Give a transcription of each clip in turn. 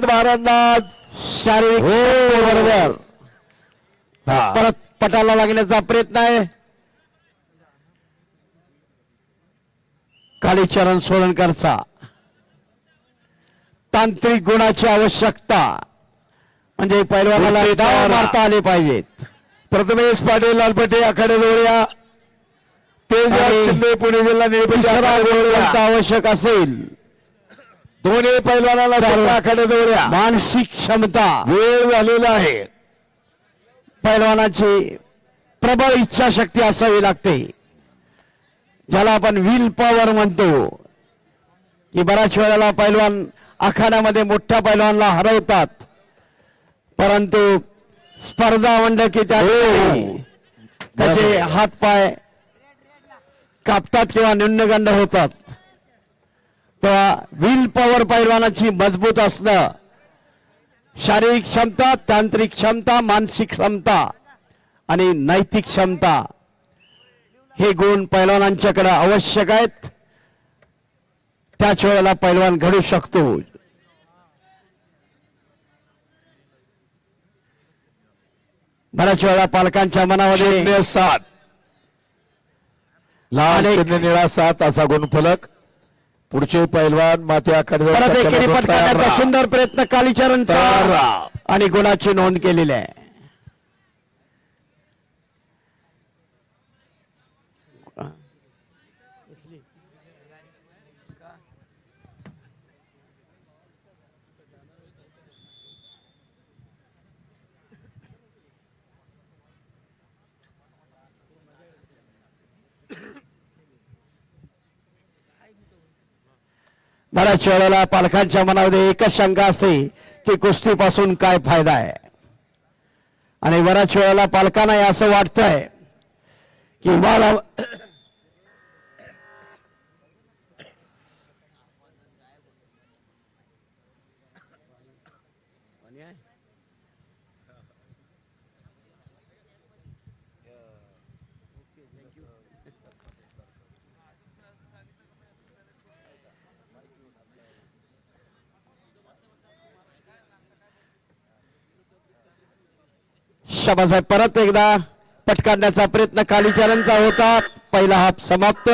महाराज शारीरिक हो. बरोबर. परत पटाला लागण्याचा प्रयत्न आहे. कालीचरण सोळणकरचा तांत्रिक गुणाची आवश्यकता. म्हणजे पैलवानाला तारा. मारता आले पाहिजेत. प्रथमेश पाटील लालपट्टी आखाडे जोड्या. आणि शिंदे पुणे जिल्हा आवश्यक असेल. दोन्ही पैलवानाला जोड्या मानसिक क्षमता. वेळ झालेला आहे. पैलवानाची प्रबळ इच्छाशक्ती असावी लागते. ज्याला आपण विल पॉवर म्हणतो. की बऱ्याच वेळेला पैलवान आखाड्यामध्ये मोठ्या पैलवानला हरवतात. परंतु स्पर्धा म्हणलं की त्या ठिकाणी त्याचे हातपाय कापतात किंवा न्यूनगंड होतात. तेव्हा विल पॉवर पैलवानाची मजबूत असणं. शारीरिक क्षमता तांत्रिक क्षमता मानसिक क्षमता आणि नैतिक क्षमता हे गुण पैलवानांच्याकडे आवश्यक आहेत. त्याच वेळेला पैलवान घडू शकतो. बऱ्याच वेळा पालकांच्या मनामध्ये सात. शून्य निळा सात असा गुणफलक. पुढचे पैलवान माते राहा. सुंदर प्रयत्न राहा. आणि गुणाची नोंद केलेली आहे बऱ्याच वेळेला पालकांच्या मनामध्ये एकच शंका असते की कुस्तीपासून काय फायदा आहे. आणि बऱ्याच वेळेला पालकांनाही असं वाटतंय की मला शबासाहेब परत एकदा पटकारण्याचा प्रयत्न कालीचरणचा होता. पहिला हाफ समाप्त.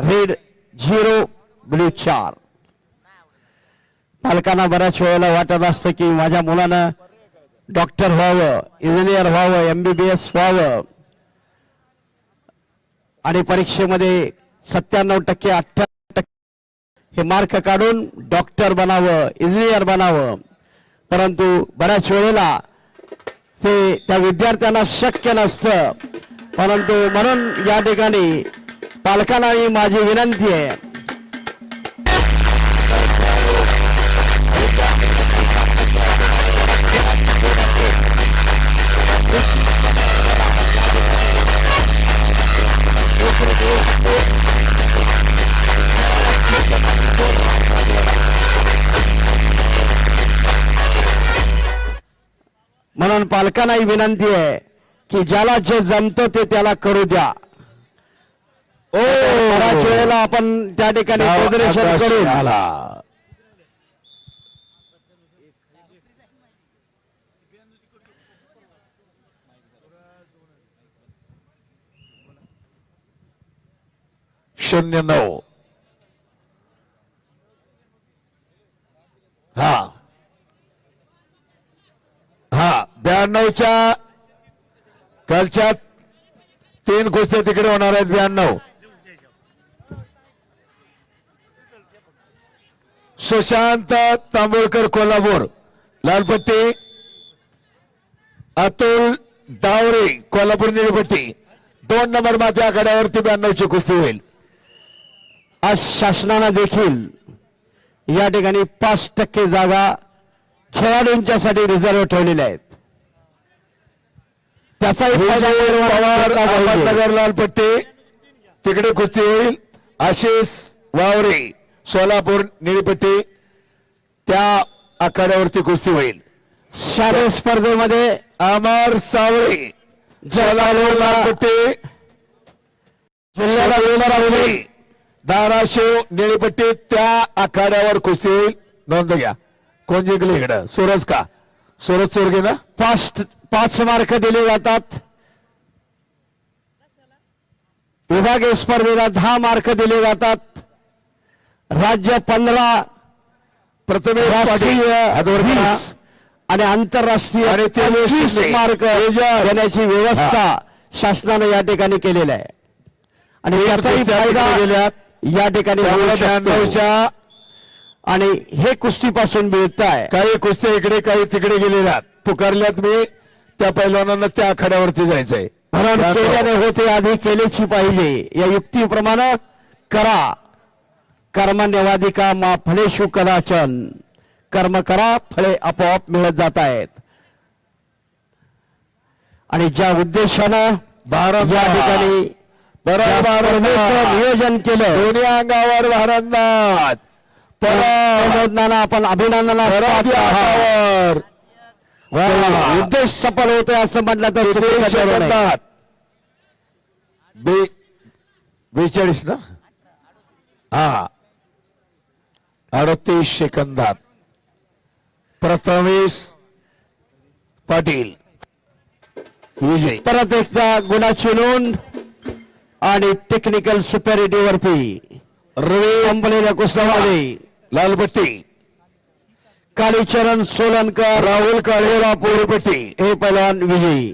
रेड झिरो ब्ल्यू चार. पालकांना बऱ्याच वेळेला वाटत असतं की माझ्या मुलानं डॉक्टर व्हावं इंजिनियर व्हावं एमबीबीएस व्हावं. आणि परीक्षेमध्ये सत्त्याण्णव टक्के अठ्ठ्याण्णव टक्के हे मार्क काढून डॉक्टर बनावं इंजिनियर बनावं. परंतु बऱ्याच वेळेला ते त्या विद्यार्थ्यांना शक्य नसतं. परंतु म्हणून या ठिकाणी पालकांना ही माझी विनंती आहे. म्हणून पालकांना ही विनंती आहे की ज्याला जे जमतं ते त्याला करू द्या. ओ! बऱ्याच वेळेला आपण त्या ठिकाणी करून. शून्य नऊ. हा हा ब्याण्णवच्या कालच्या तीन कुस्त्या तिकडे होणार आहेत ब्याण्णव. सुशांत तांबोळकर कोल्हापूर लालपट्टी अतुल दावरे कोल्हापूर निळपट्टी. दोन नंबर माते आखाड्यावरती ब्याण्णवची कुस्ती होईल. आज शासनानं देखील या ठिकाणी पाच टक्के जागा खेळाडूंच्यासाठी रिझर्व्ह ठेवलेल्या आहेत. निर्माण पवार. अहमदनगर लालपट्टी. तिकडे कुस्ती होईल. आशिष वावरे सोलापूर निळपट्टी. त्या आखाड्यावरती कुस्ती होईल. शालेय स्पर्धेमध्ये अमर सावळे सोलापूर लालपट्टी. जिल्ह्याला धाराशिव निळीपट्टी त्या आखाड्यावर कुस्ती होईल. नोंद घ्या. कोण जिंकले इकडं? सूरज का? सूरज चोरगे ना? पाच पाच मार्क दिले जातात. विभागीय स्पर्धेला दहा मार्क दिले जातात. राज्य पंधरा प्रथमेश आणि आंतरराष्ट्रीय. मार्क. देण्याची व्यवस्था शासनाने या ठिकाणी केलेली आहे. आणि कुस्त्या फायदा. या ठिकाणी आणि हे कुस्तीपासून मिळत आहे. काही कुस्त्या इकडे काही तिकडे गेलेल्या पुकारल्यात मी. त्या पैलवानांना त्या आखाड्यावरती जायचंय. केल्याने होते आधी केलेची पाहिजे या युक्तीप्रमाणे करा. कर्मण्यवादिका मा फळेशु कदाचन. कर्म करा फळे आपोआप मिळत जात आहेत आणि ज्या उद्देशानं भारत या ठिकाणी नियोजन केलं. दोन्ही अंगावर परत प्रमोदनानं आपण अभिनंदनाला उद्देश सफल होतोय असं म्हटलं तर बेचाळीस ना? हा. अडतीस सेकंदात. प्रथमेश पाटील. विजय. परत एकदा गुणाची नोंद आणि टेक्निकल सुपॅरिटी वरती रवी संपलेल्या कुस्त्यामध्ये लालपट्टी कालीचरण सोलनकर राहुल काळे पोरपट्टी. हे पैलवान विजयी.